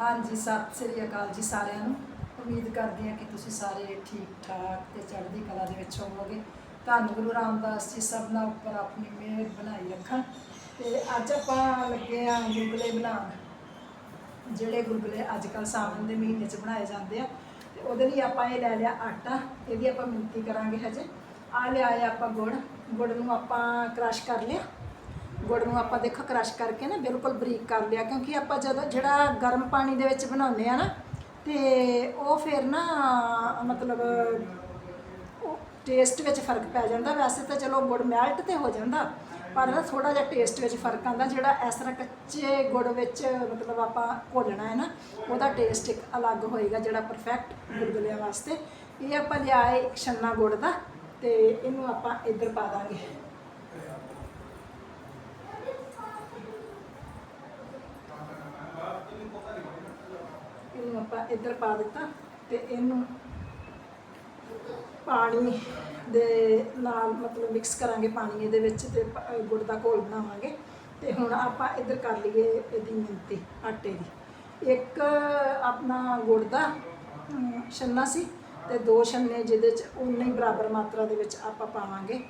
ਹਾਂਜੀ, ਸਤਿ ਸ੍ਰੀ ਅਕਾਲ ਜੀ ਸਾਰਿਆਂ ਨੂੰ। ਉਮੀਦ ਕਰਦੀ ਹਾਂ ਕਿ ਤੁਸੀਂ ਸਾਰੇ ਠੀਕ ਠਾਕ ਤੇ ਚੜ੍ਹਦੀ ਕਲਾ ਦੇ ਵਿੱਚ ਹੋਵੋਗੇ। ਧੰਨ ਗੁਰੂ ਰਾਮਦਾਸ ਜੀ, ਸਭ ਨਾਲ ਉੱਪਰ ਆਪਣੀ ਮਿਹਰ ਬਣਾਈ ਰੱਖਣ ਤੇ ਅੱਜ ਆਪਾਂ ਲੱਗੇ ਆ ਗੁਲਗੁਲੇ ਬਣਾਉਣ, ਜਿਹੜੇ ਗੁਲਗੁਲੇ ਅੱਜ ਕੱਲ੍ਹ ਸਾਵਣ ਦੇ ਮਹੀਨੇ 'ਚ ਬਣਾਏ ਜਾਂਦੇ ਆ। ਤੇ ਉਹਦੇ ਲਈ ਆਪਾਂ ਇਹ ਲੈ ਲਿਆ ਆਟਾ, ਇਹਦੀ ਆਪਾਂ ਮਿਣਤੀ ਕਰਾਂਗੇ ਹਜੇ। ਆ ਲਿਆ ਆਪਾਂ ਗੁੜ ਗੁੜ ਨੂੰ ਆਪਾਂ ਕ੍ਰਸ਼ ਕਰ ਲਿਆ। ਗੁੜ ਨੂੰ ਆਪਾਂ ਦੇਖੋ ਕ੍ਰਸ਼ ਕਰਕੇ ਨਾ ਬਿਲਕੁਲ ਬਰੀਕ ਕਰ ਲਿਆ, ਕਿਉਂਕਿ ਆਪਾਂ ਜਦੋਂ ਜਿਹੜਾ ਗਰਮ ਪਾਣੀ ਦੇ ਵਿੱਚ ਬਣਾਉਂਦੇ ਆ ਨਾ, ਤੇ ਉਹ ਫਿਰ ਨਾ ਮਤਲਬ ਉਹ ਟੇਸਟ ਵਿੱਚ ਫ਼ਰਕ ਪੈ ਜਾਂਦਾ। ਵੈਸੇ ਤਾਂ ਚਲੋ ਗੁੜ ਮੈਲਟ ਤੇ ਹੋ ਜਾਂਦਾ, ਪਰ ਨਾ ਥੋੜਾ ਜਿਹਾ ਟੇਸਟ ਵਿੱਚ ਫ਼ਰਕ ਆਉਂਦਾ, ਜਿਹੜਾ ਇਸ ਤਰ੍ਹਾਂ ਕੱਚੇ ਗੁੜ ਵਿੱਚ ਮਤਲਬ ਆਪਾਂ ਘੋਲਣਾ ਹੈ ਨਾ, ਉਹਦਾ ਟੇਸਟ ਇੱਕ ਅਲੱਗ ਹੋਏਗਾ, ਜਿਹੜਾ ਪਰਫੈਕਟ ਗੁਲਗੁਲਿਆਂ ਵਾਸਤੇ। ਇਹ ਆਪਾਂ ਲਿਆਏ ਛੰਨਾ ਗੁੜ ਦਾ, ਤੇ ਇਹਨੂੰ ਆਪਾਂ ਇੱਧਰ ਪਾ ਦਾਂਗੇ ਇਹਨੂੰ ਆਪਾਂ ਇੱਧਰ ਪਾ ਦਿੱਤਾ ਤੇ ਇਹਨੂੰ ਪਾਣੀ ਦੇ ਨਾਲ ਮਤਲਬ ਮਿਕਸ ਕਰਾਂਗੇ ਪਾਣੀ ਇਹਦੇ ਵਿੱਚ ਤੇ ਗੁੜ ਦਾ ਘੋਲ ਬਣਾਵਾਂਗੇ। ਤੇ ਹੁਣ ਆਪਾਂ ਇੱਧਰ ਕਰ ਲਈਏ ਇਹਦੀ ਮਿਣਤੀ ਆਟੇ ਦੀ। ਇੱਕ ਆਪਣਾ ਗੁੜ ਦਾ ਛੰਨਾ ਸੀ ਤੇ ਦੋ ਛੰਨੇ ਜਿਹਦੇ ਚ ਉਨੇ ਹੀ ਬਰਾਬਰ ਮਾਤਰਾ ਦੇ ਵਿੱਚ ਆਪਾਂ ਪਾਵਾਂਗੇ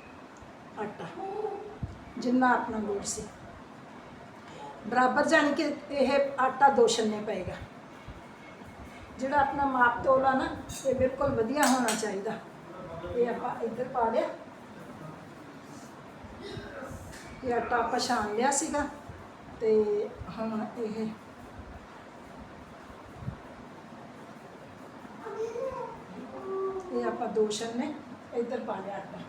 ਆਟਾ, ਜਿੰਨਾ ਆਪਣਾ ਗੁੜ ਸੀ। ਬਰਾਬਰ ਜਾਣੀ ਕਿ ਇਹ ਆਟਾ ਦੋ ਛੰਨੇ ਪਏਗਾ। ਜਿਹੜਾ ਆਪਣਾ ਮਾਪ ਤੋਲ ਨਾ, ਇਹ ਬਿਲਕੁਲ ਵਧੀਆ ਹੋਣਾ ਚਾਹੀਦਾ। ਇਹ ਆਪਾਂ ਇੱਧਰ ਪਾ ਲਿਆ। ਇਹ ਆਟਾ ਆਪਾਂ ਛਾਣ ਲਿਆ ਸੀਗਾ, ਤੇ ਹੁਣ ਇਹ ਇਹ ਆਪਾਂ ਦੋ ਨੇ ਇੱਧਰ ਪਾ ਲਿਆ ਆਟਾ।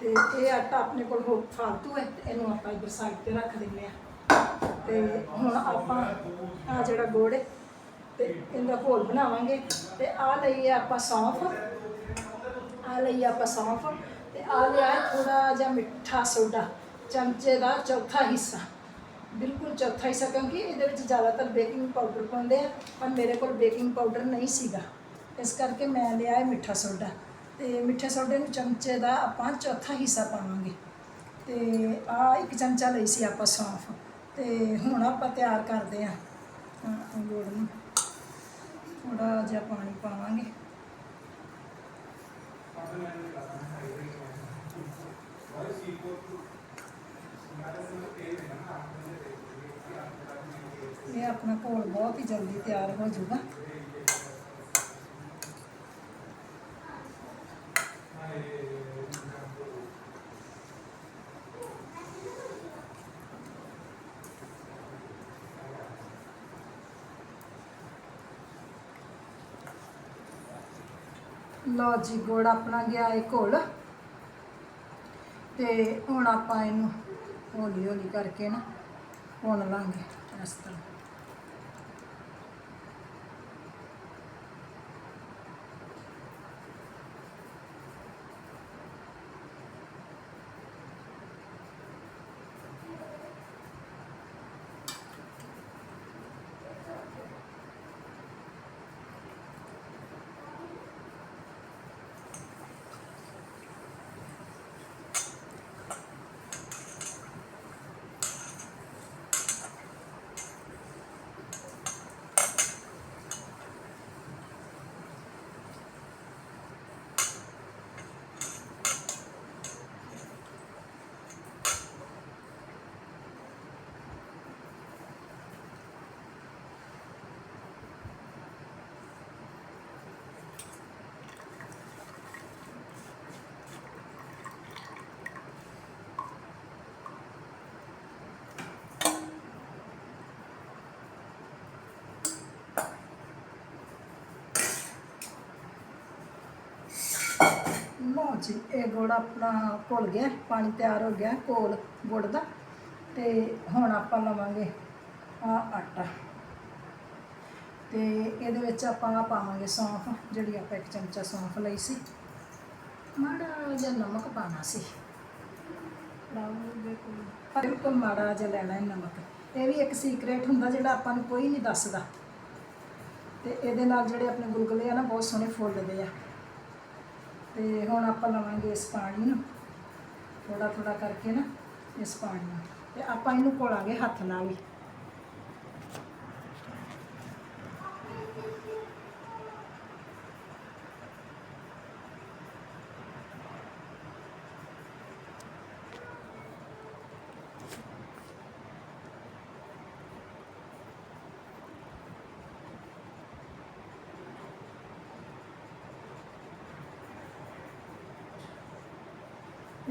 ਤੇ ਇਹ ਆਟਾ ਆਪਣੇ ਕੋਲ ਹੋ ਫਾਲਤੂ ਹੈ, ਇਹਨੂੰ ਆਪਾਂ ਇੱਧਰ ਸਾਈਡ ਤੇ ਰੱਖ ਦਿੰਦੇ ਆ ਤੇ ਹੁਣ ਆਪਾਂ ਆ ਜਿਹੜਾ ਗੋੜ ਹੈ, ਤੇ ਇਹਦਾ ਘੋਲ ਬਣਾਵਾਂਗੇ। ਤੇ ਆ ਲਈ ਆਪਾਂ ਸੌਂਫ। ਆ ਲਈ ਆਪਾਂ ਸੌਂਫ। ਤੇ ਆ ਲਿਆ ਥੋੜਾ ਜਿਹਾ ਮਿੱਠਾ ਸੋਡਾ, ਚਮਚੇ ਦਾ ਚੌਥਾ ਹਿੱਸਾ। ਬਿਲਕੁਲ ਚੌਥਾ ਹਿੱਸਾ, ਕਿਉਂਕਿ ਇਹਦੇ ਵਿੱਚ ਜ਼ਿਆਦਾਤਰ ਬੇਕਿੰਗ ਪਾਊਡਰ ਪਾਉਂਦੇ ਆ, ਪਰ ਮੇਰੇ ਕੋਲ ਬੇਕਿੰਗ ਪਾਊਡਰ ਨਹੀਂ ਸੀਗਾ। ਇਸ ਕਰਕੇ ਮੈਂ ਲਿਆ ਹੈ ਮਿੱਠਾ ਸੋਡਾ। ਤੇ ਮਿੱਠੇ ਸੋਡੇ ਨੂੰ ਚਮਚੇ ਦਾ ਆਪਾਂ ਚੌਥਾ ਹਿੱਸਾ ਪਾਵਾਂਗੇ। ਤੇ ਆ ਇੱਕ ਚਮਚਾ ਲਈ ਸੀ ਆਪਾਂ ਸੌਂਫ। ਤੇ ਹੁਣ ਆਪਾਂ ਤਿਆਰ ਕਰਦੇ ਆ ਗੁੜ ਨੂੰ। ਥੋੜਾ ਜਿਹਾ ਪਾਣੀ ਪਾਵਾਂਗੇ। ਇਹ ਆਪਣਾ ਘੋਲ ਬਹੁਤ ਹੀ ਜਲਦੀ ਤਿਆਰ ਹੋ ਜਾਊਗਾ। ਲਓ ਜੀ, ਗੁੜ ਆਪਣਾ ਗਿਆ ਹੈ ਘੋਲ। ਤੇ ਹੁਣ ਆਪਾਂ ਇਹਨੂੰ ਹੌਲੀ ਹੌਲੀ ਕਰਕੇ ਨਾ ਭੁੰਨ ਲਾਂਗੇ ਇਸ ਤਰ੍ਹਾਂ। ਲਓ ਜੀ, ਇਹ ਗੁੜ ਆਪਣਾ ਘੁਲ ਗਿਆ, ਪਾਣੀ ਤਿਆਰ ਹੋ ਗਿਆ ਘੋਲ ਗੁੜ ਦਾ। ਤੇ ਹੁਣ ਆਪਾਂ ਲਵਾਂਗੇ ਆ ਆਟਾ। ਤੇ ਇਹਦੇ ਵਿੱਚ ਆਪਾਂ ਪਾਵਾਂਗੇ ਸੌਂਫ, ਜਿਹੜੀ ਆਪਾਂ ਇੱਕ ਚਮਚਾ ਸੌਂਫ ਲਈ ਸੀ। ਮਾੜਾ ਜਿਹਾ ਨਮਕ ਪਾਣਾ ਸੀ। ਬਿਲਕੁਲ ਮਾੜਾ ਜਿਹਾ ਲੈਣਾ ਹੈ ਨਮਕ। ਇਹ ਵੀ ਇੱਕ ਸੀਕ੍ਰੇਟ ਹੁੰਦਾ ਜਿਹੜਾ ਆਪਾਂ ਨੂੰ ਕੋਈ ਨਹੀਂ ਦੱਸਦਾ। ਤੇ ਇਹਦੇ ਨਾਲ ਜਿਹੜੇ ਆਪਣੇ ਗੁਲਗੁਲੇ ਆ ਨਾ, ਬਹੁਤ ਸੋਹਣੇ ਫੁੱਲਦੇ ਆ। ਤੇ ਹੁਣ ਆਪਾਂ ਲਵਾਂਗੇ ਇਸ ਪਾਣੀ ਨੂੰ ਥੋੜਾ ਥੋੜਾ ਕਰਕੇ ਨਾ ਇਸ ਪਾਣੀ ਨੂੰ। ਤੇ ਆਪਾਂ ਇਹਨੂੰ ਘੋਲਾਂਗੇ ਹੱਥ ਨਾਲ ਹੀ।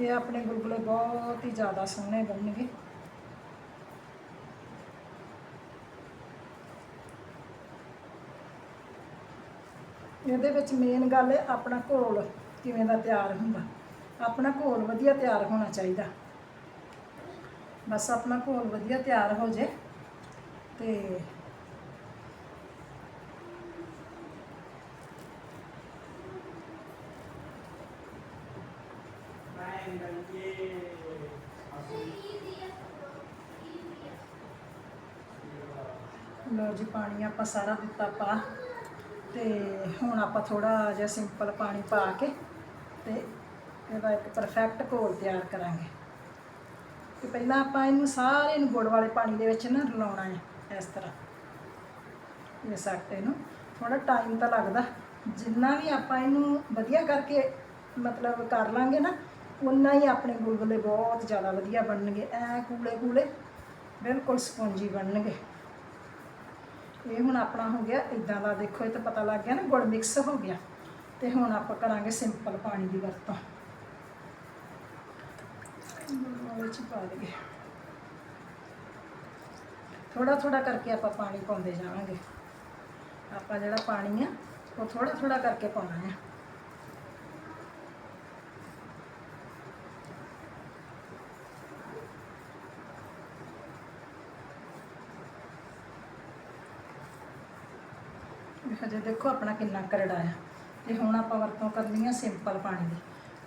ਇਹ ਆਪਣੇ ਗੁਲਗੁਲੇ ਬਹੁਤ ਹੀ ਜ਼ਿਆਦਾ ਸੋਹਣੇ ਬਣਨਗੇ। ਇਹਦੇ ਵਿੱਚ ਮੇਨ ਗੱਲ ਹੈ ਆਪਣਾ ਘੋਲ ਕਿਵੇਂ ਦਾ ਤਿਆਰ ਹੁੰਦਾ। ਆਪਣਾ ਘੋਲ ਵਧੀਆ ਤਿਆਰ ਹੋਣਾ ਚਾਹੀਦਾ। ਬਸ ਆਪਣਾ ਘੋਲ ਵਧੀਆ ਤਿਆਰ ਹੋ ਜੇ ਤੇ ਲੋ ਜੀ, ਪਾਣੀ ਆਪਾਂ ਸਾਰਾ ਦਿੱਤਾ ਪਾ। ਤੇ ਹੁਣ ਆਪਾਂ ਥੋੜਾ ਜਿਹਾ ਸਿੰਪਲ ਪਾਣੀ ਪਾ ਕੇ ਤੇ ਇਹਦਾ ਇੱਕ ਪਰਫੈਕਟ ਘੋਲ ਤਿਆਰ ਕਰਾਂਗੇ। ਤੇ ਪਹਿਲਾਂ ਆਪਾਂ ਇਹਨੂੰ ਸਾਰੇ ਨੂੰ ਗੁੜ ਵਾਲੇ ਪਾਣੀ ਦੇ ਵਿੱਚ ਨਾ ਰਲਾਉਣਾ ਹੈ, ਇਸ ਤਰ੍ਹਾਂ। ਇਸ ਆਟੇ ਨੂੰ ਥੋੜਾ ਟਾਈਮ ਤਾਂ ਲੱਗਦਾ। ਜਿੰਨਾ ਵੀ ਆਪਾਂ ਇਹਨੂੰ ਵਧੀਆ ਕਰਕੇ ਮਤਲਬ ਕਰ ਲਾਂਗੇ ਨਾ ਉਨਾ ਹੀ ਆਪਣੇ ਗੁਲਗੁਲੇ ਬਹੁਤ ਜ਼ਿਆਦਾ ਵਧੀਆ ਬਣਨਗੇ, ਐ ਕੂਲੇ ਕੂਲੇ ਬਿਲਕੁਲ ਸਪੰਜੀ ਬਣਨਗੇ। ਇਹ ਹੁਣ ਆਪਣਾ ਹੋ ਗਿਆ ਇਦਾਂ ਦਾ ਦੇਖੋ, ਇਹ ਤਾਂ ਪਤਾ ਲੱਗ ਗਿਆ ਨਾ, ਗੁੜ ਮਿਕਸ ਹੋ ਗਿਆ। ਤੇ ਹੁਣ ਆਪਾਂ ਕਰਾਂਗੇ ਸਿੰਪਲ ਪਾਣੀ ਦੀ ਵਰਤੋਂ। ਉਹ ਵਿੱਚ ਪਾ ਦਈਏ। ਥੋੜਾ ਥੋੜਾ ਕਰਕੇ ਆਪਾਂ ਪਾਣੀ ਪਾਉਂਦੇ ਜਾਵਾਂਗੇ। ਆਪਾਂ ਜਿਹੜਾ ਪਾਣੀ ਆ, ਉਹ ਥੋੜਾ ਥੋੜਾ ਕਰਕੇ ਪਾਉਣਾ ਹੈ ਹਜੇ ਦੇਖੋ ਆਪਣਾ ਕਿੰਨਾ ਕਰੜਾ ਆ। ਤੇ ਹੁਣ ਆਪਾਂ ਵਰਤੋਂ ਕਰਨੀ ਆ ਸਿੰਪਲ ਪਾਣੀ ਦੀ।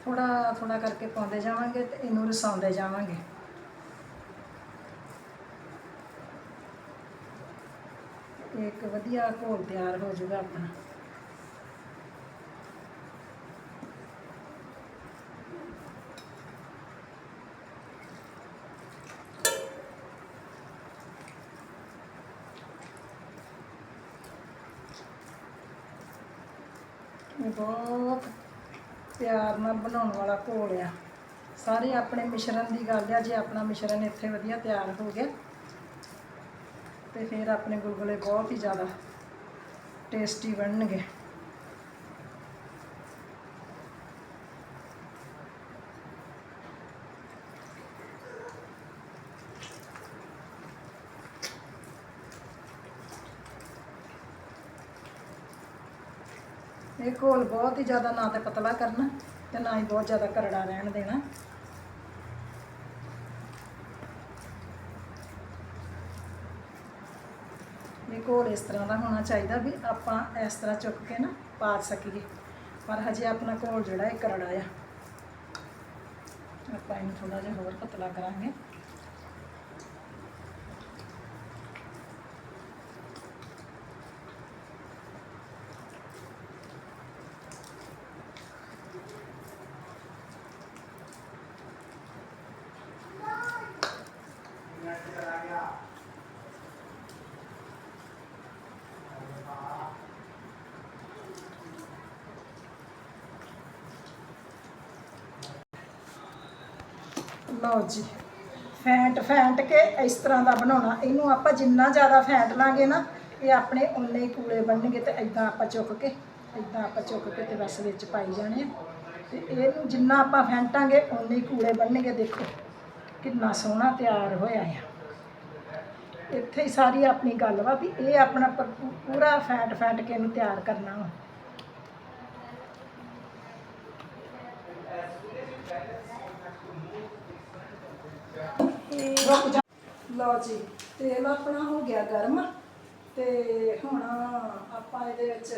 ਥੋੜਾ ਥੋੜਾ ਕਰਕੇ ਪਾਉਂਦੇ ਜਾਵਾਂਗੇ ਤੇ ਇਹਨੂੰ ਰਸਾਉਂਦੇ ਜਾਵਾਂਗੇ। ਇੱਕ ਵਧੀਆ ਘੋਲ ਤਿਆਰ ਹੋ ਜਾਊਗਾ ਆਪਣਾ। ਬਹੁਤ ਪਿਆਰ ਨਾਲ ਬਣਾਉਣ ਵਾਲਾ ਘੋਲ ਆ। ਸਾਰੇ ਆਪਣੇ ਮਿਸ਼ਰਣ ਦੀ ਗੱਲ ਆ, ਜੇ ਆਪਣਾ ਮਿਸ਼ਰਣ ਇੱਥੇ ਵਧੀਆ ਤਿਆਰ ਹੋ ਗਿਆ, ਤੇ ਫਿਰ ਆਪਣੇ ਗੁਲਗੁਲੇ ਬਹੁਤ ਹੀ ਜ਼ਿਆਦਾ ਟੇਸਟੀ ਬਣਨਗੇ। ਘੋਲ ਬਹੁਤ ਹੀ ਜ਼ਿਆਦਾ ਨਾ ਤਾਂ ਪਤਲਾ ਕਰਨਾ ਤੇ ਨਾ ਹੀ ਬਹੁਤ ਜ਼ਿਆਦਾ ਕਰੜਾ ਰਹਿਣ ਦੇਣਾ। ਇਹ ਘੋਲ ਇਸ ਤਰ੍ਹਾਂ ਦਾ ਹੋਣਾ ਚਾਹੀਦਾ ਵੀ ਆਪਾਂ ਇਸ ਤਰ੍ਹਾਂ ਚੁੱਕ ਕੇ ਨਾ ਪਾ ਸਕੀਏ। ਪਰ ਹਜੇ ਆਪਣਾ ਘੋਲ ਜਿਹੜਾ ਇਹ ਕਰੜਾ ਆ। ਆਪਾਂ ਇਹਨੂੰ ਥੋੜਾ ਜਿਹਾ ਹੋਰ ਪਤਲਾ ਕਰਾਂਗੇ। ਲਓ ਜੀ। ਫੈਂਟ ਫੈਂਟ ਕੇ ਇਸ ਤਰ੍ਹਾਂ ਦਾ ਬਣਾਉਣਾ। ਇਹਨੂੰ ਆਪਾਂ ਜਿੰਨਾ ਜ਼ਿਆਦਾ ਫੈਂਟ ਲਾਂਗੇ ਨਾ, ਇਹ ਆਪਣੇ ਉਨੇ ਹੀ ਕੂਲੇ ਬਣਨਗੇ ਤੇ ਇਦਾਂ ਆਪਾਂ ਚੁੱਕ ਕੇ ਇਦਾਂ ਆਪਾਂ ਚੁੱਕ ਕੇ ਤੇ ਰਸ ਵਿੱਚ ਪਾਈ ਜਾਣੇ ਆ। ਤੇ ਇਹਨੂੰ ਜਿੰਨਾ ਆਪਾਂ ਫੈਂਟਾਂਗੇ, ਉਨੇ ਹੀ ਕੂਲੇ ਬਣਨਗੇ। ਦੇਖੋ, ਕਿੰਨਾ ਸੋਹਣਾ ਤਿਆਰ ਹੋਇਆ ਆ। ਇੱਥੇ ਹੀ ਸਾਰੀ ਆਪਣੀ ਗੱਲ ਵਾ ਵੀ ਇਹ ਆਪਣਾ ਪੂਰਾ ਫੈਂਟ ਫੈਂਟ ਕੇ ਇਹਨੂੰ ਤਿਆਰ ਕਰਨਾ ਵਾ। ਰੁਕ ਜਾ। ਲਓ ਜੀ, ਤੇਲ ਆਪਣਾ ਹੋ ਗਿਆ ਗਰਮ ਤੇ ਹੁਣ ਆਪਾਂ ਇਹਦੇ ਵਿੱਚ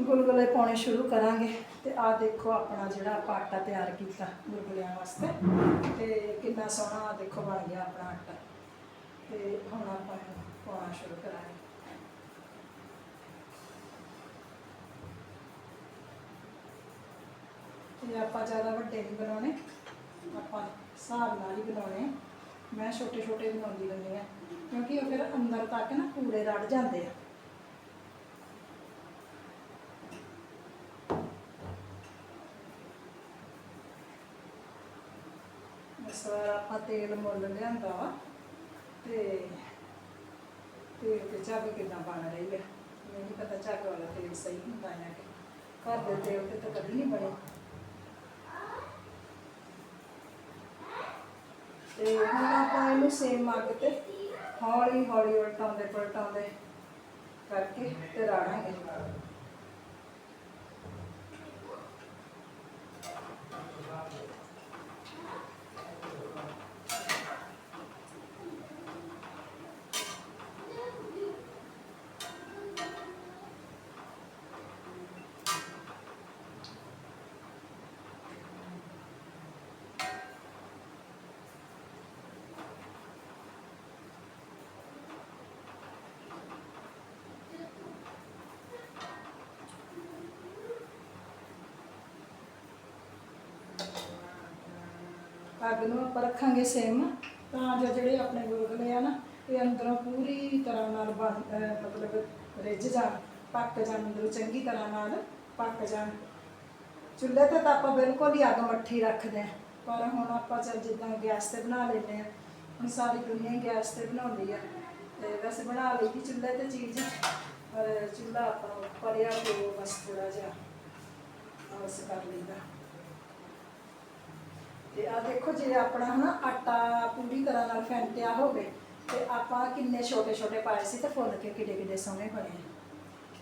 ਗੁਲਗੁਲੇ ਪਾਉਣੇ ਸ਼ੁਰੂ ਕਰਾਂਗੇ ਤੇ ਆਹ ਦੇਖੋ ਆਪਣਾ ਜਿਹੜਾ ਆਪਾਂ ਆਟਾ ਤਿਆਰ ਕੀਤਾ ਗੁਲਗੁਲਿਆਂ ਵਾਸਤੇ ਤੇ ਕਿੰਨਾ ਸੋਹਣਾ ਆਹ ਦੇਖੋ ਬਣ ਗਿਆ ਆਪਣਾ ਆਟਾ। ਤੇ ਹੁਣ ਆਪਾਂ ਪਾਉਣਾ ਸ਼ੁਰੂ ਕਰਾਂਗੇ। ਤੇ ਆਪਾਂ ਜ਼ਿਆਦਾ ਵੱਡੇ ਨਹੀਂ ਬਣਾਉਣੇ, ਆਪਾਂ ਹਿਸਾਬ ਨਾਲ ਹੀ ਬਣਾਉਣੇ। ਮੈਂ ਛੋਟੇ ਛੋਟੇ ਬਣਾਉਂਦੀ ਰਹਿੰਦੀ ਆ ਕਿਉਂਕਿ ਉਹ ਫਿਰ ਅੰਦਰ ਤੱਕ ਨਾ ਪੂਰੇ ਰੜ ਜਾਂਦੇ ਆ। ਇਸ ਆਪਾਂ ਤੇਲ ਮੁੱਲ ਲਿਆਂਦਾ ਵਾ, ਤੇ ਤੇਲ ਤੇ ਝੱਗ ਕਿੱਦਾਂ ਬਣ ਰਹੀ ਹੈ ਮੈਨੂੰ ਪਤਾ ਝੱਗ ਵਾਲਾ ਤੇਲ ਸਹੀ ਹੁੰਦਾ ਹੈ ਕਿ ਘਰ ਦੇ ਤੇਲ ਤੇ ਤਾਂ ਕਦੀ ਨਹੀਂ ਬਣੇ ਤੇ ਹੁਣ ਆਪਾਂ ਇਹਨੂੰ ਸੇਮ ਅੱਗ ਤੇ ਹੌਲੀ ਹੌਲੀ ਉਲਟਾਉਂਦੇ ਪਲਟਾਉਂਦੇ ਕਰਕੇ ਤੇ ਰਾੜਾਂਗੇ। ਅੱਗ ਨੂੰ ਆਪਾਂ ਰੱਖਾਂਗੇ ਸੇਮ ਤਾਂ ਜੋ ਜਿਹੜੇ ਆਪਣੇ ਗੁਲਗੁਲੇ ਆ ਨਾ, ਇਹ ਅੰਦਰੋਂ ਪੂਰੀ ਤਰ੍ਹਾਂ ਨਾਲ ਮਤਲਬ ਰਿੱਝ ਜਾਣ, ਪੱਕ ਜਾਣ, ਅੰਦਰੋਂ ਚੰਗੀ ਤਰ੍ਹਾਂ ਨਾਲ ਪੱਕ ਜਾਣ। ਚੁੱਲ੍ਹੇ ਤੇ ਤਾਂ ਆਪਾਂ ਬਿਲਕੁਲ ਹੀ ਅੱਗ ਮੱਠੀ ਰੱਖਦੇ ਆ ਪਰ ਹੁਣ ਆਪਾਂ ਚੱਲ ਜਿੱਦਾਂ ਗੈਸ ਤੇ ਬਣਾ ਲੈਂਦੇ ਆ ਹੁਣ ਸਾਰੀ ਦੁਨੀਆ ਗੈਸ ਤੇ ਬਣਾਉਂਦੀ ਆ, ਤੇ ਵੈਸੇ ਬਣਾ ਲਈ ਦੀ ਚੁੱਲ੍ਹੇ ਤੇ ਚੀਜ਼, ਪਰ ਚੁੱਲ੍ਹਾ ਆਪਾਂ ਪਰਿਆ ਹੋ ਬਸ ਥੋੜਾ ਜਿਹਾ ਬਸ ਕਰ ਲਈਦਾ। ਤੇ ਆ ਦੇਖੋ ਜੇ ਆਪਣਾ ਹਨਾ ਆਟਾ ਪੂਰੀ ਤਰ੍ਹਾਂ ਨਾਲ ਫੈਂਟਿਆ ਹੋਵੇ ਤੇ ਆਪਾਂ ਕਿੰਨੇ ਛੋਟੇ ਛੋਟੇ ਪਾਏ ਸੀ ਤੇ ਫੁੱਲ ਕੇ ਕਿੱਡੇ ਕਿੱਡੇ ਸੋਹਣੇ ਬਣੇ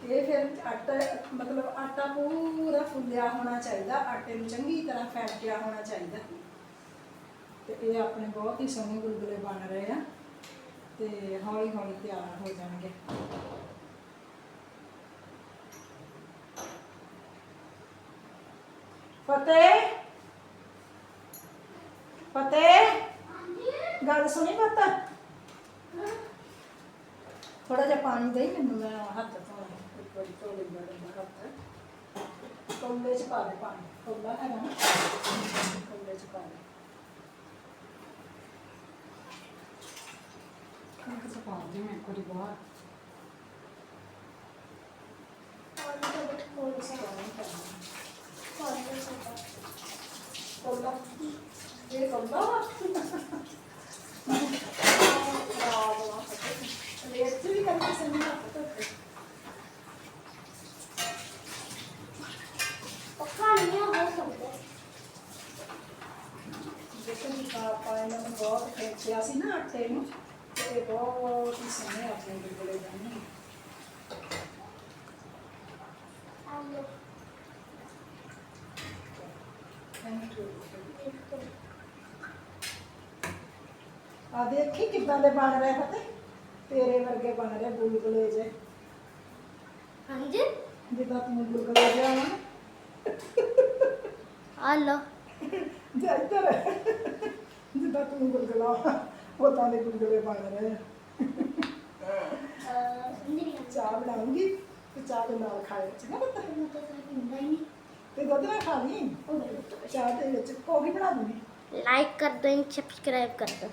ਇਹ ਫਿਰ ਆਟਾ, ਮਤਲਬ ਆਟਾ ਪੂਰਾ ਫੁੱਲਿਆ ਹੋਣਾ ਚਾਹੀਦਾ, ਆਟੇ ਨੂੰ ਚੰਗੀ ਤਰ੍ਹਾਂ ਫੈਂਟਿਆ ਹੋਣਾ ਚਾਹੀਦਾ। ਤੇ ਇਹ ਆਪਣੇ ਬਹੁਤ ਹੀ ਸੋਹਣੇ ਗੁਲਗੁਲੇ ਬਣ ਰਹੇ ਆ ਤੇ ਹੌਲੀ ਹੌਲੀ ਤਿਆਰ ਹੋ ਜਾਣਗੇ ਫਤਿਹ ਫਤਿਹ ਗੱਲ ਸੁਣੀ ਪਤਾ? ਥੋੜਾ ਜਿਹਾ ਪਾਣੀ ਦੇ ਮੈਨੂੰ, ਮੈਂ ਹੱਥ ਧੋਣਾ ਇੱਕ ਵਾਰੀ ਧੋ ਲਈ ਬੜਾ ਹੱਥ। ਕੌਲੇ ਚ ਪਾ ਦੇ ਪਾਣੀ। ਕੌਲਾ ਹੈਗਾ ਨਾ? ਕੌਲੇ ਚ ਪਾ ਦੇ। ਕਣਕ ਚ ਪਾ ਦੇ ਮੈਂ ਇੱਕ ਵਾਰੀ ਬਾਹਰ। ਇਹ ਆ ਦੇਖੀ ਕਿੱਦਾਂ ਦੇ ਬਣ ਰਹੇ ਫਤੇ ਤੇਰੇ ਵਰਗੇ ਬਣ ਰਹੇ ਗੁਲਗੁਲੇ ਜੇ ਜਿੱਦਾਂ ਤੂੰ ਗੁਲਗੁਲੇ ਜਿਹਾ ਨਾ ਜਾ ਇੱਧਰ ਜਿੱਦਾਂ ਤੂੰ ਗੁਲਗੁਲਾ ਉਦਾਂ ਦੇ ਗੁਲਗੁਲੇ ਬਣ ਰਹੇ ਆ ਚਾਹ ਬਣਾਉਂਗੀ ਤੇ ਚਾਹ ਦੇ ਨਾਲ ਖਾਏ ਚੰਗਾ ਪਤਾ ਤੇ ਦੁੱਧ ਨਾਲ ਖਾ ਲਈ ਚਾਹ ਦੇ ਵਿੱਚ ਕੌਫੀ ਬਣਾ ਦੂੰਗੀ लाइक कर दो एंड सब्सक्राइब कर दो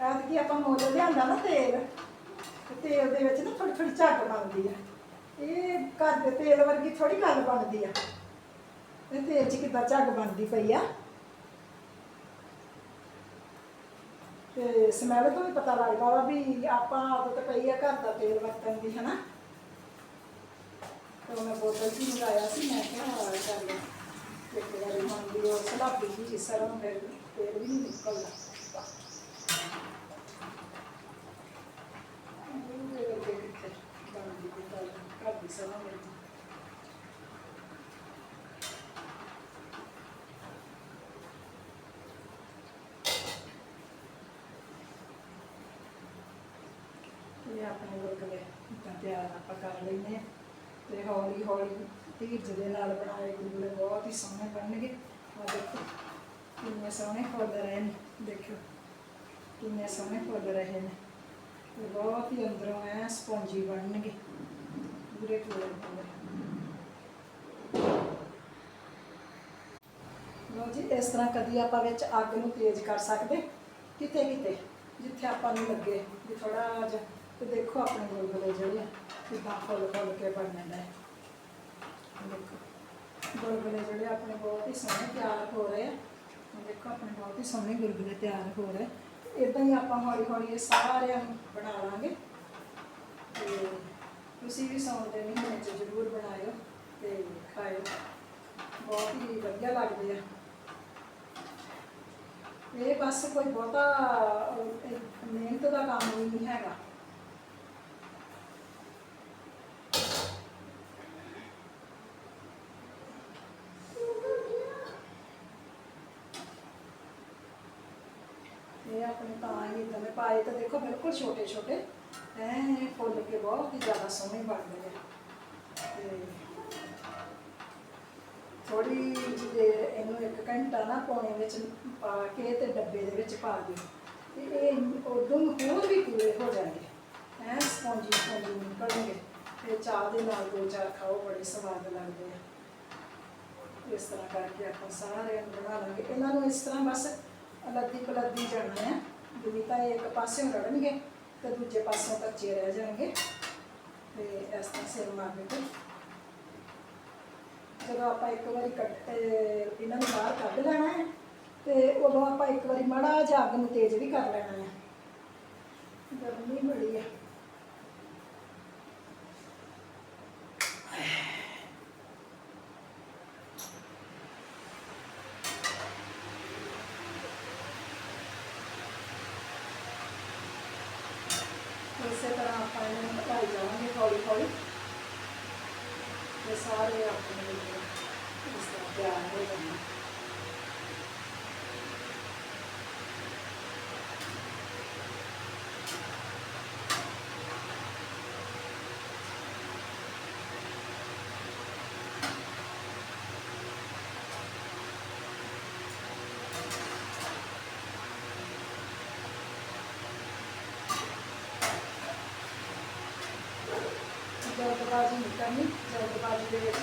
ਐਤਕੀ ਆਪਾਂ ਮੁੱਲ ਲਿਆਂਦਾ ਨਾ ਤੇਲ ਤੇ ਤੇਲ ਦੇ ਵਿੱਚ ਨਾ ਥੋੜੀ ਥੋੜੀ ਝੱਗ ਬਣਦੀ ਆ। ਇਹ ਘਰ ਦੇ ਤੇਲ ਵਰਗੀ ਥੋੜੀ ਗੱਲ ਬਣਦੀ ਆ। ਇਹ ਤੇਲ 'ਚ ਕਿੱਦਾਂ ਝੱਗ ਬਣਦੀ ਪਈ ਆ। ਤੇ ਸਮੈਲ ਤੋਂ ਵੀ ਪਤਾ ਲੱਗਦਾ ਵਾ ਵੀ ਆਪਾਂ ਆਦਤ ਪਈ ਆ ਘਰ ਦਾ ਤੇਲ ਵਰਤਣ ਦੀ, ਹਨਾ? ਤੇ ਮੈਂ ਬੋਤਲ 'ਚ ਮੰਗਾਇਆ ਸੀ, ਮੈਂ ਕਿਹਾ ਹਾਂ ਕਰ ਲੈ ਇੱਕ ਵਾਰੀ ਮੰਗੀ ਉਹ ਸਲਾਬੀ ਜੀ ਸਰੋਂ ਫਿਰ ਤੇਲ ਵੀ ਨਹੀਂ ਨਿਕਲਦਾ। ਇਹ ਆਪਣੇ ਗੁਲਗੁਲੇ ਤਾਂ ਤਿਆਰ ਆਪਾਂ ਕਰ ਲੈਂਦੇ ਹਾਂ। ਤੇ ਹੌਲੀ ਹੌਲੀ ਧੀਰਜ ਦੇ ਨਾਲ ਬਣਾਏ ਗੁਲਗੁਲੇ ਬਹੁਤ ਹੀ ਸੋਹਣੇ ਬਣਨਗੇ। ਆ ਦੇਖੋ, ਕਿੰਨੇ ਸੋਹਣੇ ਫੁੱਲ ਰਹੇ ਨੇ ਦੇਖੋ ਕਿੰਨੇ ਸੋਹਣੇ ਫੁੱਲ ਰਹੇ ਨੇ। ਤੇ ਬਹੁਤ ਹੀ ਅੰਦਰੋਂ ਐ ਸਪੰਜੀ ਬਣਨਗੇ। ਪੂਰੇ ਪੂਰੇ ਪੂਰੇ ਜੀ, ਇਸ ਤਰ੍ਹਾਂ ਕਦੀ ਆਪਾਂ ਵਿੱਚ ਅੱਗ ਨੂੰ ਤੇਜ਼ ਕਰ ਸਕਦੇ? ਕਿਤੇ ਕਿਤੇ, ਜਿੱਥੇ ਆਪਾਂ ਨੂੰ ਲੱਗੇ ਵੀ ਥੋੜਾ ਜਿਹਾ, ਤੇ ਦੇਖੋ ਆਪਣੇ ਗੁਲਗੁਲੇ ਜਿਹੜੇ ਆ ਕਿੱਦਾਂ ਫੁੱਲ ਫੁੱਲ ਕੇ ਬਣ ਜਾਂਦਾ ਹੈ ਦੇਖੋ ਗੁਲਗੁਲੇ ਜਿਹੜੇ ਆਪਣੇ ਬਹੁਤ ਹੀ ਸੋਹਣੇ ਤਿਆਰ ਹੋ ਰਹੇ ਆ। ਦੇਖੋ, ਆਪਣੇ ਬਹੁਤ ਹੀ ਸੋਹਣੇ ਗੁਲਗੁਲੇ ਤਿਆਰ ਹੋ ਰਹੇ ਇਦਾਂ ਹੀ ਆਪਾਂ ਹੌਲੀ ਹੌਲੀ ਇਹ ਸਾਰਿਆਂ ਨੂੰ ਬਣਾ ਲਾਂਗੇ। ਤੇ ਤੁਸੀਂ ਵੀ ਸਾਉਣ ਦੇ ਮਹੀਨੇ 'ਚ ਜ਼ਰੂਰ ਬਣਾਇਓ ਤੇ ਖਾਇਓ। ਬਹੁਤ ਹੀ ਵਧੀਆ ਲੱਗਦੇ ਆ। ਇਹ ਬਸ ਕੋਈ ਬਹੁਤਾ ਮਿਹਨਤ ਦਾ ਕੰਮ ਨਹੀਂ ਹੈਗਾ। ਇਹ ਆਪਣੇ ਤਾਂ ਹੀ ਇਦਾਂ ਦੇ ਪਾਏ ਤਾਂ ਦੇਖੋ ਬਿਲਕੁਲ ਛੋਟੇ ਛੋਟੇ ਐ ਫੁੱਲ ਕੇ ਬਹੁਤ ਹੀ ਜ਼ਿਆਦਾ ਸੋਹਣੇ ਬਣਦੇ ਆ ਤੇ ਥੋੜੀ ਜਿਹੀ ਇਹਨੂੰ ਇੱਕ ਘੰਟਾ ਨਾ ਪਾਣੀ ਵਿੱਚ ਪਾ ਕੇ ਤੇ ਡੱਬੇ ਦੇ ਵਿੱਚ ਪਾ ਦਿਓ। ਤੇ ਇਹ ਉਦੋਂ ਹੋਰ ਵੀ ਪੂਰੇ ਹੋ ਜਾਣਗੇ। ਐ ਸਪੌਂਜੀ ਸਪੌਂਜੀ ਨਿਕਲਣਗੇ ਤੇ ਚਾਹ ਦੇ ਨਾਲ ਦੋ ਚਾਰ ਖਾਓ, ਬੜੇ ਸਵਾਦ ਲੱਗਦੇ ਆ। ਇਸ ਤਰ੍ਹਾਂ ਕਰਕੇ ਆਪਾਂ ਸਾਰੇ ਨੂੰ ਬਣਾ ਲਾਂਗੇ। ਇਹਨਾਂ ਨੂੰ ਇਸ ਤਰ੍ਹਾਂ ਬਸ ਅਲੱਦੀ ਪਲੱਦੀ ਜਾਣਾ ਹੈ ਜਿਵੇਂ ਤਾਂ ਇਹ ਇੱਕ ਪਾਸੇ ਰੜਨਗੇ। ਤੇ ਦੂਜੇ ਪਾਸਿਓਂ ਕੱਚੇ ਰਹਿ ਜਾਣਗੇ। ਤੇ ਇਸ ਤਰ੍ਹਾਂ ਸਿਰ ਮਾਰ ਕੇ ਜਦੋਂ ਆਪਾਂ ਇੱਕ ਵਾਰੀ ਕੱਟ ਇਹਨਾਂ ਨੂੰ ਬਾਹਰ ਕੱਢ ਲੈਣਾ ਹੈ, ਤੇ ਉਦੋਂ ਆਪਾਂ ਇੱਕ ਵਾਰੀ ਮਾੜਾ ਜਾਗ ਨੂੰ ਤੇਜ਼ ਵੀ ਕਰ ਲੈਣਾ ਹੈ। ਗਰਮੀ ਬੜੀ ਹੈ ਇਸੇ ਤਰ੍ਹਾਂ ਆਪਾਂ ਇਹਨੂੰ ਬਣਾਈ ਜਾਵਾਂਗੇ ਹੌਲੀ ਹੌਲੀ। ਇਹ ਸਾਰੇ ਆਪਣੇ ਇਸ ਤਰ੍ਹਾਂ ਤਿਆਰ ਹੋ ਜਾਣਗੇ ਜਲਦਬਾਜ਼ੀ ਨਹੀਂ ਕਰਨੀ ਜਲਦਬਾਜ਼ੀ ਦੇ ਵਿੱਚ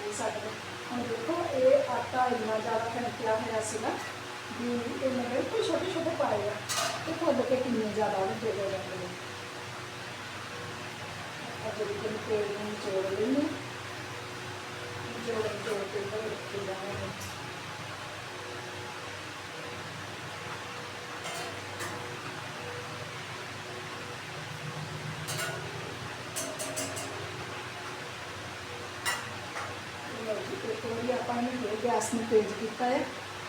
ਵੀ ਤੁਹਾਡੇ ਪੱਕ ਨਹੀਂ ਸਕਦੇ ਹੁਣ ਦੇਖੋ ਇਹ ਆਟਾ ਇੰਨਾ ਜ਼ਿਆਦਾ ਖਣਕਿਆ ਹੋਇਆ ਸੀਗਾ ਵੀ ਇਹ ਮੈਂ ਬਿਲਕੁਲ ਛੋਟੇ ਛੋਟੇ ਪਾਏ ਆ ਤੇ ਫੁੱਲ ਕੇ ਕਿੰਨੇ ਜ਼ਿਆਦਾ ਵੱਡੇ ਹੋ ਜਾਂਦੇ ਨੇ ਅੱਜ ਵੀ ਕਿੰਨੇ ਤੇਲ ਨੂੰ ਨਿਚੋੜ ਲੈਂਦੇ ਨਿਚੋੜ ਨਿਚੋੜ ਕੇ ਫਿਰ ਰੱਖੀ ਜਾਵਾਂਗੇ ਲਓ ਜੀ, ਇੱਕ ਵਾਰੀ ਆਪਾਂ ਨੇ ਫਿਰ ਗੈਸ ਨੂੰ ਤੇਜ਼ ਕੀਤਾ ਹੈ।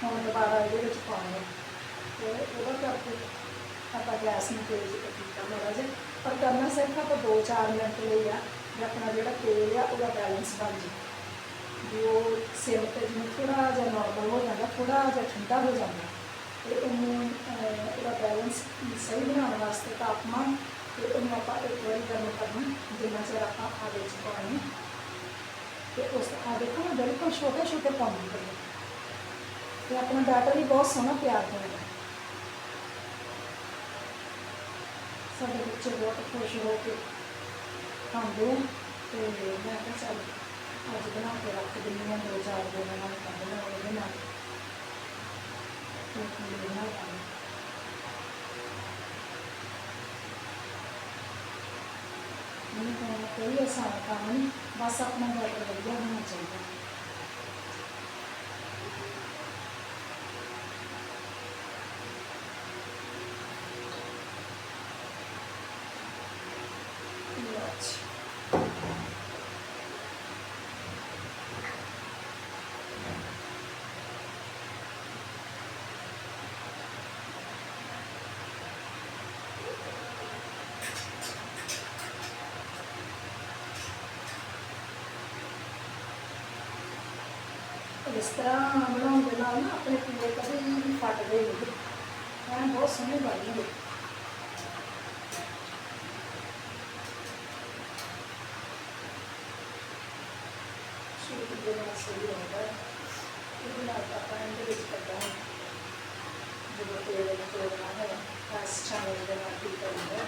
ਹੁਣ ਦੁਬਾਰਾ ਇਹਦੇ ਵਿੱਚ ਪਾਉਣਾ ਹੈ। ਤੇ ਉਹਦਾ ਕਰਕੇ ਆਪਾਂ ਗੈਸ ਨੂੰ ਤੇਜ਼ ਕੀਤਾ ਮਾੜਾ ਜਿਹਾ। ਪਰ ਕਰਨਾ ਸਿਰਫ ਆਪਾਂ 2-4 ਮਿੰਟ ਲਈ ਆ, ਵੀ ਆਪਣਾ ਜਿਹੜਾ ਤੇਲ ਆ, ਉਹਦਾ ਬੈਲੈਂਸ ਬਣ ਜੇ ਵੀ ਉਹ ਸਿਮ ਤੇ ਜਿਵੇਂ ਥੋੜਾ ਜਿਹਾ ਨੋਰਮਲ ਹੋ ਜਾਂਦਾ ਥੋੜਾ ਜਿਹਾ ਠੰਡਾ ਹੋ ਜਾਂਦਾ। ਤੇ ਉਹਨੂੰ ਉਹਦਾ ਬੈਲੈਂਸ ਸਹੀ ਬਣਾਉਣ ਵਾਸਤੇ ਤਾਪਮਾਨ, ਤੇ ਉਹਨੂੰ ਆਪਾਂ ਇੱਕ ਵਾਰੀ ਗਰਮ ਕਰਨਾ, ਜਿੰਨਾ ਚਿਰ ਆਪਾਂ ਆ 'ਚ ਪਾਣੀ ਤੇ ਉਸ ਆ ਦੇਖੋ ਨਾ ਬਿਲਕੁਲ ਛੋਟੇ ਛੋਟੇ ਪਾਉਂਦੇ ਪਏ ਤੇ ਆਪਣਾ ਬੈਟਰ ਵੀ ਬਹੁਤ ਸੋਹਣਾ ਪਿਆਰ ਦਿੰਦਾ ਸਾਡੇ ਬੱਚੇ ਬਹੁਤ ਖੁਸ਼ ਹੋ ਕੇ ਖਾਂਦੇ ਆ ਤੇ ਮੈਂ ਕਿਹਾ ਚੱਲ ਅੱਜ ਬਣਾ ਕੇ ਰੱਖ ਦਿੰਦੀ ਹਾਂ, ਦੋ ਚਾਰ ਦਿਨਾਂ ਨਾਲ ਕੱਢ ਲਾਂ ਉਹਦੇ ਨਾਲ। ਤੇ ਫਿਰ ਬਣਾ ਲਾਂਗੇ ਮੈਨੂੰ ਕੋਈ ਆਸਾਨ ਕੰਮ ਨਹੀਂ। ਬਸ ਆਪਣਾ ਬੈਟਰ ਵਧੀਆ ਹੋਣਾ ਚਾਹੀਦਾ। ਤਰ੍ਹਾਂ ਬਣਾਉਣ ਦੇ ਨਾਲ ਨਾ ਆਪਣੇ ਪੀਲੇ ਕਦੇ ਵੀ ਫਟਦੇ ਨਹੀਂ ਐਂ ਬਹੁਤ ਸੋਹਣੇ ਬਣਨਗੇ ਸ਼ੁਰੂ ਤੋਂ ਬਣਾ ਸਹੀ ਹੁੰਦਾ ਇਹ ਬਣਾ ਆਪਾਂ ਇਹਦੇ ਵਿੱਚ ਕੱਢਾਂ ਜਦੋਂ ਤੇਲ ਦੇ ਕੋਲ ਨਾ ਹੈ ਫਾਸਟ ਚਾਵਲ ਦੇ ਨਾਲ ਪੀ ਕਰਦਾ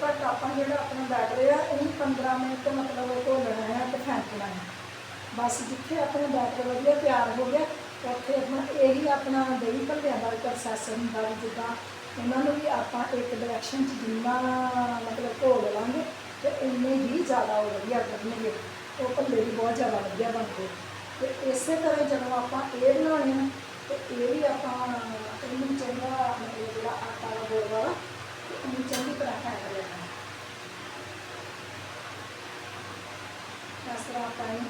ਘੱਟ ਘੱਟ ਆਪਾਂ ਜਿਹੜਾ ਆਪਣਾ ਬੈਟਰ ਆ ਇਹਨੂੰ 15 ਮਿੰਟ ਮਤਲਬ ਘੋਲਣਾ ਹੈ ਤੇ ਫੈਂਕਣਾ ਹੈ। ਬਸ ਜਿੱਥੇ ਆਪਣਾ ਬੈਟਰ ਵਧੀਆ ਤਿਆਰ ਹੋ ਗਿਆ, ਉੱਥੇ ਆਪਣਾ ਇਹੀ ਆਪਣਾ ਦਹੀਂ ਭੱਲਿਆਂ ਦਾ ਪ੍ਰੋਸੈਸ ਹੁੰਦਾ ਵੀ ਜਿੱਦਾਂ ਉਹਨਾਂ ਨੂੰ ਵੀ ਆਪਾਂ ਇੱਕ ਡਾਇਰੈਕਸ਼ਨ 'ਚ ਜਿੰਨਾ ਮਤਲਬ ਘੋਲ ਲਾਂਗੇ ਤੇ ਇੰਨੇ ਹੀ ਜ਼ਿਆਦਾ ਉਹ ਵਧੀਆ ਬਣਨਗੇ ਉਹ ਭੱਲੇ ਵੀ ਬਹੁਤ ਜ਼ਿਆਦਾ ਵਧੀਆ ਬਣਦੇ। ਤੇ ਇਸੇ ਤਰ੍ਹਾਂ ਜਦੋਂ ਆਪਾਂ ਇਹ ਬਣਾਉਣੇ ਆ, ਤੇ ਇਹ ਵੀ ਆਪਾਂ ਇਹਨੂੰ ਚੰਗਾ ਮਤਲਬ ਜਿਹੜਾ ਆਟਾ ਦਾ ਗੋਲ ਵਾਲਾ ਤੇ ਇਹਨੂੰ ਚੰਗੀ ਤਰ੍ਹਾਂ ਫੈਂਕ ਲੈਣਾ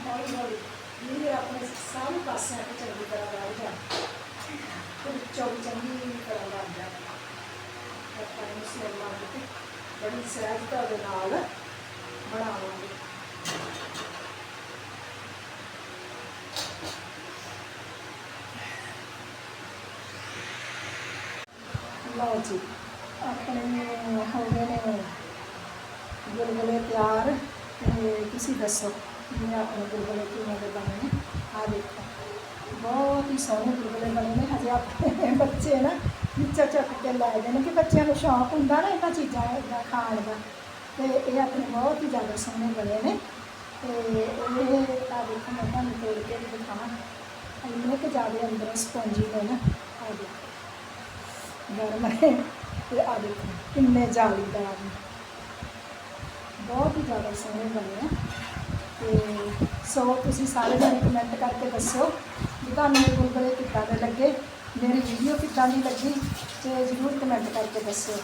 ਹੌਲੀ ਹੌਲੀ ਜਿਹੜੇ ਆਪਣੇ ਸਾਰੇ ਪਾਸਿਆਂ ਤੇ ਚੰਗੀ ਤਰ੍ਹਾਂ ਲੱਗ ਜਾ। ਤੇ ਵਿੱਚੋਂ ਚੰਗੀ ਤਰ੍ਹਾਂ ਲੱਗ ਜਾ। ਆਪਾਂ ਇਹਨੂੰ ਸਿਰ ਲਾ ਕੇ ਬੜੀ ਸਹਿਜਤਾ ਦੇ ਨਾਲ ਬਣਾਵਾਂਗੇ। ਲਓ ਜੀ। ਆਪਣੇ ਹੋ ਗਏ ਨੇ ਗੁਲਗੁਲੇ ਤਿਆਰ, ਤੇ ਤੁਸੀਂ ਦੱਸੋ ਜਿਵੇਂ ਆਪਣੇ ਗੁਲਗੁਲੇ ਕਿਵੇਂ ਦੇ ਬਣੇ ਨੇ। ਆ ਦੇਖੋ, ਬਹੁਤ ਹੀ ਸੋਹਣੇ ਗੁਲਗੁਲੇ ਬਣੇ ਨੇ। ਹਜੇ ਆਪਣੇ ਬੱਚੇ ਨਾ ਵਿੱਚੋਂ ਚੁੱਕ ਕੇ ਲੈ ਗਏ ਨੇ ਕਿ ਬੱਚਿਆਂ ਨੂੰ ਸ਼ੌਂਕ ਹੁੰਦਾ ਨਾ ਇਹਨਾਂ ਚੀਜ਼ਾਂ ਦਾ ਖਾਣ ਦਾ। ਤੇ ਇਹ ਆਪਣੇ ਬਹੁਤ ਹੀ ਜ਼ਿਆਦਾ ਸੋਹਣੇ ਬਣੇ ਨੇ। ਤੇ ਇਹ ਆ ਦੇਖੋ, ਮੈਂ ਤੁਹਾਨੂੰ ਤੋੜ ਕੇ ਵੀ ਦਿਖਾਵਾਂ। ਇੰਨੇ ਕੁ ਜ਼ਿਆਦਾ ਅੰਦਰੋਂ ਸਪੰਜੀ ਨੇ ਨਾ। ਆ ਦੇਖੋ, ਗਰਮ ਹੈ। ਤੇ ਆ ਦੇਖੋ, ਕਿੰਨੇ ਜਾਲੀਦਾਰ ਨੇ ਬਹੁਤ ਹੀ ਜ਼ਿਆਦਾ ਸੋਹਣੇ ਬਣੇ ਆ। ਤੇ ਸੋ ਤੁਸੀਂ ਸਾਰੇ ਜਣੇ ਕਮੈਂਟ ਕਰਕੇ ਦੱਸਿਓ ਵੀ ਤੁਹਾਨੂੰ ਇਹ ਗੁਲਗੁਲੇ ਕਿੱਦਾਂ ਦੇ ਲੱਗੇ। ਮੇਰੀ ਵੀਡੀਓ ਕਿੱਦਾਂ ਦੀ ਲੱਗੀ, ਤੇ ਜ਼ਰੂਰ ਕਮੈਂਟ ਕਰਕੇ ਦੱਸਿਓ।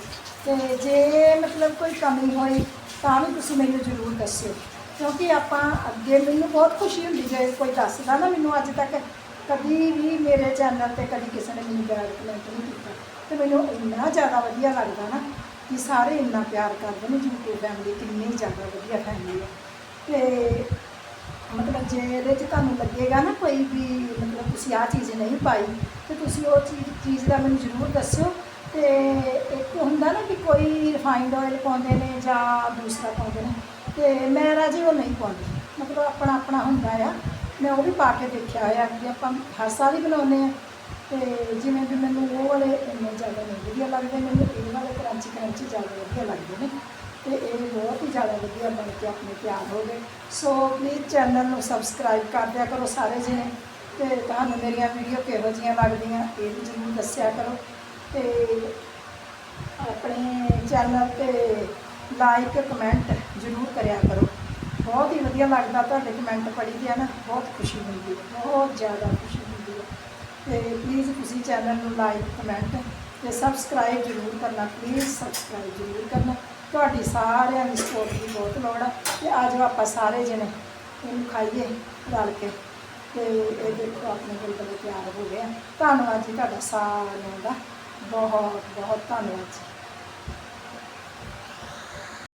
ਤੇ ਜੇ ਮਤਲਬ ਕੋਈ ਕਮੀ ਹੋਈ, ਤਾਂ ਵੀ ਤੁਸੀਂ ਮੈਨੂੰ ਜ਼ਰੂਰ ਦੱਸਿਓ। ਕਿਉਂਕਿ ਆਪਾਂ ਅੱਗੇ ਮੈਨੂੰ ਬਹੁਤ ਖੁਸ਼ੀ ਹੁੰਦੀ ਜੇ ਕੋਈ ਦੱਸਦਾ ਨਾ ਮੈਨੂੰ ਅੱਜ ਤੱਕ। ਕਦੀ ਵੀ ਮੇਰੇ ਚੈਨਲ ਤੇ ਕਦੀ ਕਿਸੇ ਨੇ ਮੈਨੂੰ ਬੈਡ ਕਮੈਂਟ ਨਹੀਂ ਕੀਤਾ। ਤੇ ਮੈਨੂੰ ਇੰਨਾ ਜ਼ਿਆਦਾ ਵਧੀਆ ਲੱਗਦਾ ਨਾ ਕਿ ਸਾਰੇ ਇੰਨਾ ਪਿਆਰ ਕਰਦੇ ਨੇ YouTube ਫੈਮਿਲੀ ਕਿੰਨੀ ਜ਼ਿਆਦਾ ਵਧੀਆ ਫੈਮਿਲੀ ਹੈ ਤੇ ਮਤਲਬ ਜੇ ਇਹਦੇ 'ਚ ਤੁਹਾਨੂੰ ਲੱਗੇਗਾ ਨਾ ਕੋਈ ਵੀ ਮਤਲਬ ਤੁਸੀਂ ਆਹ ਚੀਜ਼ ਨਹੀਂ ਪਾਈ, ਤੇ ਤੁਸੀਂ ਉਹ ਚੀਜ਼ ਚੀਜ਼ ਦਾ ਮੈਨੂੰ ਜ਼ਰੂਰ ਦੱਸਿਓ। ਤੇ ਇੱਕ ਹੁੰਦਾ ਨਾ ਕਿ ਕੋਈ ਰਿਫਾਈਨਡ ਆਇਲ ਪਾਉਂਦੇ ਨੇ ਜਾਂ ਦੂਸਰਾ ਪਾਉਂਦੇ ਨੇ, ਤੇ ਮੈਂ ਰਾਜੀ ਉਹ ਨਹੀਂ ਪਾਉਂਦੀ। ਮਤਲਬ ਆਪਣਾ ਆਪਣਾ ਹੁੰਦਾ ਆ। ਮੈਂ ਉਹ ਵੀ ਪਾ ਕੇ ਦੇਖਿਆ ਹੋਇਆ ਕਿ ਆਪਾਂ ਹਰ ਸਾਲ ਹੀ ਬਣਾਉਂਦੇ ਆ। ਤੇ ਜਿਵੇਂ ਵੀ ਮੈਨੂੰ ਉਹ ਵਾਲੇ ਇੰਨੇ ਜ਼ਿਆਦਾ ਨਹੀਂ ਵਧੀਆ ਲੱਗਦੇ, ਮੈਨੂੰ ਇਹ ਵਾਲੇ ਕਰੰਚੀ ਕਰੰਚੀ ਜ਼ਿਆਦਾ ਵਧੀਆ ਲੱਗਦੇ ਨੇ ਤੇ ਇਹ ਬਹੁਤ ਹੀ ਜ਼ਿਆਦਾ ਵਧੀਆ ਬਣ ਕੇ ਆਪਣੇ ਤਿਆਰ ਹੋ ਗਏ। ਸੋ ਪਲੀਜ਼ ਚੈਨਲ ਨੂੰ ਸਬਸਕ੍ਰਾਈਬ ਕਰ ਦਿਆ ਕਰੋ ਸਾਰੇ ਜਣੇ ਤੇ ਤੁਹਾਨੂੰ ਮੇਰੀਆਂ ਵੀਡੀਓ ਕਿਹੋ ਜਿਹੀਆਂ ਲੱਗਦੀਆਂ ਇਹ ਵੀ ਜ਼ਰੂਰ ਦੱਸਿਆ ਕਰੋ। ਤੇ ਆਪਣੇ ਚੈਨਲ ਤੇ ਲਾਈਕ ਕਮੈਂਟ ਜ਼ਰੂਰ ਕਰਿਆ ਕਰੋ। ਬਹੁਤ ਹੀ ਵਧੀਆ ਲੱਗਦਾ ਤੁਹਾਡੇ ਕਮੈਂਟ ਪੜ੍ਹੀ ਦੇ ਆ ਨਾ, ਬਹੁਤ ਖੁਸ਼ੀ ਮਿਲਦੀ ਹੈ, ਬਹੁਤ ਜ਼ਿਆਦਾ ਖੁਸ਼ੀ ਮਿਲਦੀ ਹੈ। ਤੇ ਪਲੀਜ਼ ਤੁਸੀਂ ਚੈਨਲ ਨੂੰ ਲਾਈਕ ਕਮੈਂਟ ਤੇ ਸਬਸਕ੍ਰਾਈਬ ਜ਼ਰੂਰ ਕਰਨਾ ਪਲੀਜ਼ ਸਬਸਕ੍ਰਾਈਬ ਜ਼ਰੂਰ ਕਰਨਾ। ਤੁਹਾਡੀ ਸਾਰਿਆਂ ਦੀ ਸਪੋਰਟ ਦੀ ਬਹੁਤ ਲੋੜ ਹੈ ਤੇ ਆਜੋ ਆਪਾਂ ਸਾਰੇ ਜਣੇ, ਇਹਨੂੰ ਖਾਈਏ ਰਲ ਕੇ। ਤੇ ਇਹ ਦੇਖੋ ਆਪਣੇ ਗੁਲਗੁਲੇ ਤਿਆਰ ਹੋ ਗਏ ਧੰਨਵਾਦ ਜੀ ਤੁਹਾਡਾ ਸਾਰਿਆਂ ਦਾ। ਬਹੁਤ ਬਹੁਤ ਧੰਨਵਾਦ ਜੀ।